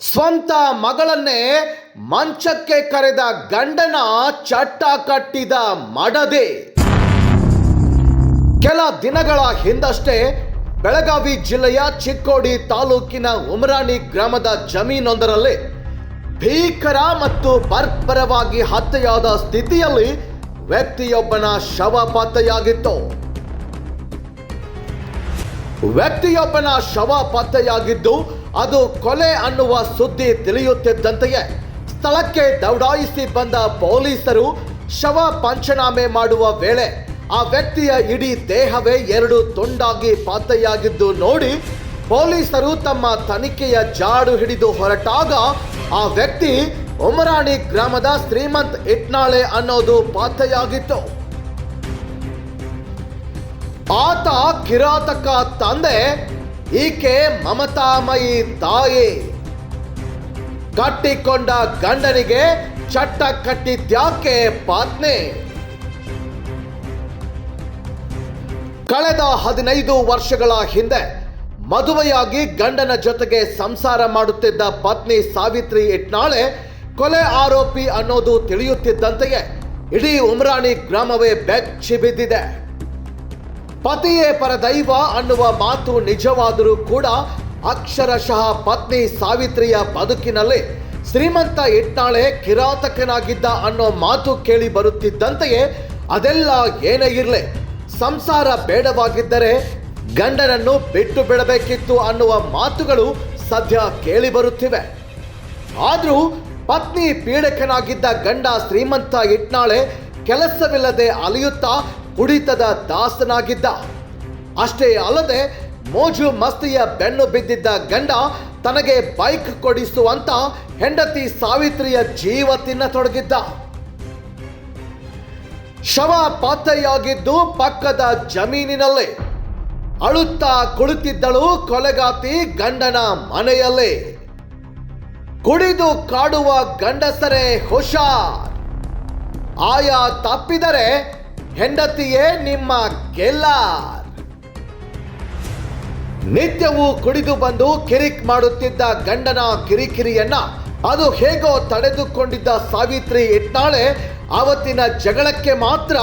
ಸ್ವಂತ ಮಗಳನ್ನೇ ಮಂಚಕ್ಕೆ ಕರೆದ ಗಂಡನ ಚಟ್ಟ ಕಟ್ಟಿದ ಮಡದೆ. ಕೆಲ ದಿನಗಳ ಹಿಂದಷ್ಟೇ ಬೆಳಗಾವಿ ಜಿಲ್ಲೆಯ ಚಿಕ್ಕೋಡಿ ತಾಲೂಕಿನ ಉಮರಾಣಿ ಗ್ರಾಮದ ಜಮೀನೊಂದರಲ್ಲಿ ಭೀಕರ ಮತ್ತು ಬರ್ಬರವಾಗಿ ಹತ್ಯೆಯಾದ ಸ್ಥಿತಿಯಲ್ಲಿ ವ್ಯಕ್ತಿಯೊಬ್ಬನ ಶವ ಪತ್ತೆಯಾಗಿತ್ತು. ವ್ಯಕ್ತಿಯೊಬ್ಬನ ಶವ ಪತ್ತೆಯಾಗಿದ್ದು ಅದು ಕೊಲೆ ಅನ್ನುವ ಸುದ್ದಿ ತಿಳಿಯುತ್ತಿದ್ದಂತೆಯೇ ಸ್ಥಳಕ್ಕೆ ದೌಡಾಯಿಸಿ ಬಂದ ಪೊಲೀಸರು ಶವ ಪಂಚನಾಮೆ ಮಾಡುವ ವೇಳೆ ಆ ವ್ಯಕ್ತಿಯ ಇಡೀ ದೇಹವೇ ಎರಡು ತುಂಡಾಗಿ ಪತ್ತೆಯಾಗಿದ್ದು ನೋಡಿ ಪೊಲೀಸರು ತಮ್ಮ ತನಿಖೆಯ ಜಾಡು ಹಿಡಿದು ಹೊರಟಾಗ ಆ ವ್ಯಕ್ತಿ ಉಮರಾಣಿ ಗ್ರಾಮದ ಶ್ರೀಮಂತ್ ಇಟ್ನಾಳೆ ಅನ್ನೋದು ಪತ್ತೆಯಾಗಿತ್ತು ಆತ ಕಿರಾತಕ ತಂದೆ ಈಕೆ ಮಮತಾಮಯಿ ತಾಯಿ. ಕಟ್ಟಿಕೊಂಡ ಗಂಡನಿಗೆ ಚಟ್ಟ ಕಟ್ಟಿದ್ಯಾಕೆ ಪಾತ್ನೆ? ಕಳೆದ ಹದಿನೈದು ವರ್ಷಗಳ ಹಿಂದೆ ಮದುವೆಯಾಗಿ ಗಂಡನ ಜೊತೆಗೆ ಸಂಸಾರ ಮಾಡುತ್ತಿದ್ದ ಪತ್ನಿ ಸಾವಿತ್ರಿ ಇಟ್ನಾಳೆ ಕೊಲೆ ಆರೋಪಿ ಅನ್ನೋದು ತಿಳಿಯುತ್ತಿದ್ದಂತೆಯೇ ಇಡೀ ಉಮ್ರಾಣಿ ಗ್ರಾಮವೇ ಬೆಚ್ಚಿ ಬಿದ್ದಿದೆ. ಪತಿಯೇ ಪರದೈವ ಅನ್ನುವ ಮಾತು ನಿಜವಾದರೂ ಕೂಡ ಅಕ್ಷರಶಃ ಪತ್ನಿ ಸಾವಿತ್ರಿಯ ಬದುಕಿನಲ್ಲಿ ಶ್ರೀಮಂತ ಇಟ್ನಾಳೆ ಕಿರಾತಕನಾಗಿದ್ದ ಅನ್ನೋ ಮಾತು ಕೇಳಿ ಬರುತ್ತಿದ್ದಂತೆಯೇ ಅದೆಲ್ಲ ಏನೇ ಇರಲಿ, ಸಂಸಾರ ಬೇಡವಾಗಿದ್ದರೆ ಗಂಡನನ್ನು ಬಿಟ್ಟು ಬಿಡಬೇಕಿತ್ತು ಅನ್ನುವ ಮಾತುಗಳು ಸದ್ಯ ಕೇಳಿ ಬರುತ್ತಿವೆ. ಆದರೂ ಪತ್ನಿ ಪೀಡಕನಾಗಿದ್ದ ಗಂಡ ಶ್ರೀಮಂತ ಇಟ್ನಾಳೆ ಕೆಲಸವಿಲ್ಲದೆ ಅಲಿಯುತ್ತಾ ಕುಡಿತದ ದಾಸನಾಗಿದ್ದ. ಅಷ್ಟೇ ಅಲ್ಲದೆ ಮೋಜು ಮಸ್ತಿಯ ಬೆನ್ನು ಬಿದ್ದಿದ್ದ ಗಂಡ ತನಗೆ ಬೈಕ್ ಕೊಡಿಸುವಂತ ಹೆಂಡತಿ ಸಾವಿತ್ರಿಯ ಜೀವ ತಿನ್ನತೊಡಗಿದ್ದ. ಶವ ಪಾತ್ರೆಯಾಗಿದ್ದು ಪಕ್ಕದ ಜಮೀನಿನಲ್ಲೇ. ಅಳುತ್ತಾ ಕುಳಿತಿದ್ದಳು ಕೊಲೆಗಾತಿ ಗಂಡನ ಮನೆಯಲ್ಲೇ. ಕುಡಿದು ಕಾಡುವ ಗಂಡಸರೇ ಹುಷಾರ್. ಆಯಾ ತಪ್ಪಿದರೆ ಹೆಂಡತಿಯೇ ನಿಮ್ಮ ಗೆಲ್ಲಾರ್ ನಿತ್ಯವೂ ಕುಡಿದು ಬಂದು ಕಿರಿಕ್ ಮಾಡುತ್ತಿದ್ದ ಗಂಡನ ಕಿರಿಕಿರಿಯನ್ನ ಅದು ಹೇಗೋ ತಡೆದುಕೊಂಡಿದ್ದ ಸಾವಿತ್ರಿ ಇಟ್ನಾಳೆ ಆವತ್ತಿನ ಜಗಳಕ್ಕೆ ಮಾತ್ರ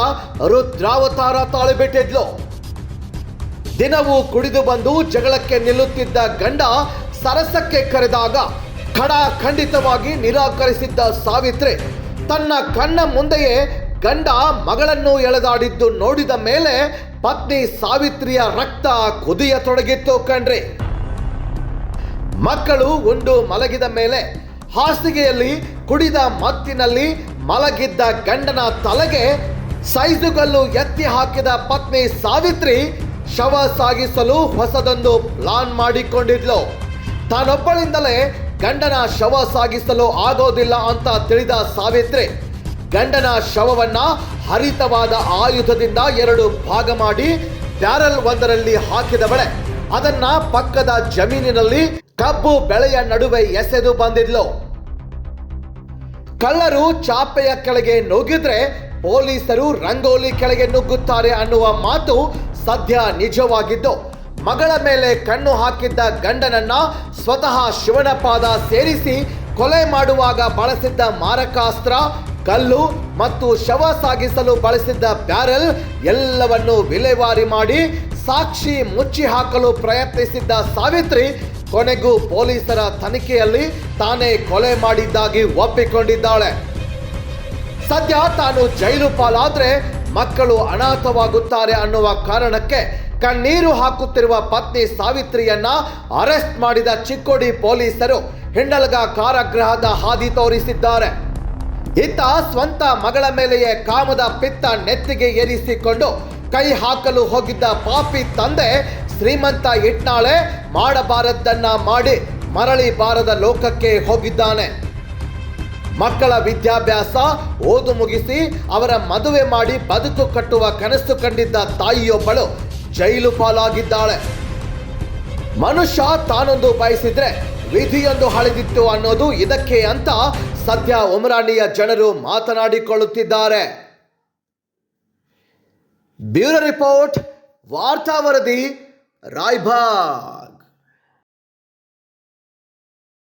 ರುದ್ರಾವತಾರ ತಾಳಿಬಿಟ್ಟಿದ್ಲು. ದಿನವೂ ಕುಡಿದು ಬಂದು ಜಗಳಕ್ಕೆ ನಿಲ್ಲುತ್ತಿದ್ದ ಗಂಡ ಸರಸಕ್ಕೆ ಕರೆದಾಗ ಖಡಾ ಖಂಡಿತವಾಗಿ ನಿರಾಕರಿಸಿದ್ದ ಸಾವಿತ್ರಿ ತನ್ನ ಕಣ್ಣ ಮುಂದೆಯೇ ಗಂಡ ಮಗಳನ್ನು ಎಳೆದಾಡಿದ್ದು ನೋಡಿದ ಮೇಲೆ ಪತ್ನಿ ಸಾವಿತ್ರಿಯ ರಕ್ತ ಕುದಿಯತೊಡಗಿತ್ತು ಕಣ್ರಿ. ಮಕ್ಕಳು ಉಂಡು ಮಲಗಿದ ಮೇಲೆ ಹಾಸಿಗೆಯಲ್ಲಿ ಕುಡಿದ ಮತ್ತಿನಲ್ಲಿ ಮಲಗಿದ್ದ ಗಂಡನ ತಲೆಗೆ ಸೈಜುಗಲ್ಲು ಎತ್ತಿ ಹಾಕಿದ ಪತ್ನಿ ಸಾವಿತ್ರಿ ಶವ ಸಾಗಿಸಲು ಹೊಸದೊಂದು ಪ್ಲಾನ್ ಮಾಡಿಕೊಂಡಿದ್ಲು. ತಾನೊಬ್ಬಳಿಂದಲೇ ಗಂಡನ ಶವ ಸಾಗಿಸಲು ಆಗೋದಿಲ್ಲ ಅಂತ ತಿಳಿದ ಸಾವಿತ್ರಿ. ಗಂಡನ ಶವವನ್ನ ಹರಿತವಾದ ಆಯುಧದಿಂದ ಎರಡು ಭಾಗ ಮಾಡಿ ಬ್ಯಾರಲ್ ಒಂದರಲ್ಲಿ ಹಾಕಿದವಳೆ ಅದನ್ನ ಪಕ್ಕದ ಜಮೀನಿನಲ್ಲಿ ಕಬ್ಬು ಬೆಳೆಯ ನಡುವೆ ಎಸೆದು ಬಂದಿದ್ಲು. ಕಳ್ಳರು ಚಾಪೆಯ ಕೆಳಗೆ ನುಗ್ಗಿದ್ರೆ ಪೊಲೀಸರು ರಂಗೋಲಿ ಕೆಳಗೆ ನುಗ್ಗುತ್ತಾರೆ ಅನ್ನುವ ಮಾತು ಸದ್ಯ ನಿಜವಾಗಿದ್ದು, ಮಗಳ ಮೇಲೆ ಕಣ್ಣು ಹಾಕಿದ್ದ ಗಂಡನನ್ನ ಸ್ವತಃ ಶಿವನ ಪಾದ ಸೇರಿಸಿ ಕೊಲೆ ಮಾಡುವಾಗ ಬಳಸಿದ್ದ ಮಾರಕಾಸ್ತ್ರ ಕಲ್ಲು ಮತ್ತು ಶವ ಸಾಗಿಸಲು ಬಳಸಿದ್ದ ಬ್ಯಾರೆಲ್ ಎಲ್ಲವನ್ನು ವಿಲೇವಾರಿ ಮಾಡಿ ಸಾಕ್ಷಿ ಮುಚ್ಚಿ ಹಾಕಲು ಪ್ರಯತ್ನಿಸಿದ್ದ ಸಾವಿತ್ರಿ ಕೊನೆಗೂ ಪೊಲೀಸರ ತನಿಖೆಯಲ್ಲಿ ತಾನೇ ಕೊಲೆ ಮಾಡಿದ್ದಾಗಿ ಒಪ್ಪಿಕೊಂಡಿದ್ದಾಳೆ. ಸದ್ಯ ತಾನು ಜೈಲು ಪಾಲಾದ್ರೆ ಮಕ್ಕಳು ಅನಾಥವಾಗುತ್ತಾರೆ ಅನ್ನುವ ಕಾರಣಕ್ಕೆ ಕಣ್ಣೀರು ಹಾಕುತ್ತಿರುವ ಪತ್ನಿ ಸಾವಿತ್ರಿಯನ್ನ ಅರೆಸ್ಟ್ ಮಾಡಿದ ಚಿಕ್ಕೋಡಿ ಪೊಲೀಸರು ಹಿಂಡಲ್ಗ ಕಾರಾಗೃಹದ ಹಾದಿ ತೋರಿಸಿದ್ದಾರೆ. ಇತ್ತ ಸ್ವಂತ ಮಗಳ ಮೇಲೆಯೇ ಕಾಮದ ಪಿತ್ತ ನೆತ್ತಿಗೆ ಏರಿಸಿಕೊಂಡು ಕೈ ಹಾಕಲು ಹೋಗಿದ್ದ ಪಾಪಿ ತಂದೆ ಶ್ರೀಮಂತ ಇಟ್ನಾಳೆ ಮಾಡಬಾರದ್ದನ್ನ ಮಾಡಿ ಮರಳಿ ಬಾರದ ಲೋಕಕ್ಕೆ ಹೋಗಿದ್ದಾನೆ. ಮಕ್ಕಳ ವಿದ್ಯಾಭ್ಯಾಸ ಓದು ಮುಗಿಸಿ ಅವರ ಮದುವೆ ಮಾಡಿ ಬದುಕು ಕಟ್ಟುವ ಕನಸು ಕಂಡಿದ್ದ ತಾಯಿಯೊಬ್ಬಳು ಜೈಲು ಪಾಲಾಗಿದ್ದಾಳೆ. ಮನುಷ್ಯ ತಾನೊಂದು ಬಯಸಿದ್ರೆ ವಿಧಿಯೊಂದು ಹಳೆದಿತ್ತು ಅನ್ನೋದು ಇದಕ್ಕೆ ಅಂತ ಸದ್ಯ ಉಮರಾಣಿಯ ಜನರು ಮಾತನಾಡಿಕೊಳ್ಳುತ್ತಿದ್ದಾರೆ. ಬ್ಯೂರೋ ರಿಪೋರ್ಟ್ ವಾರ್ತಾ ವರದಿ ರಾಯ್ಭಾರ್.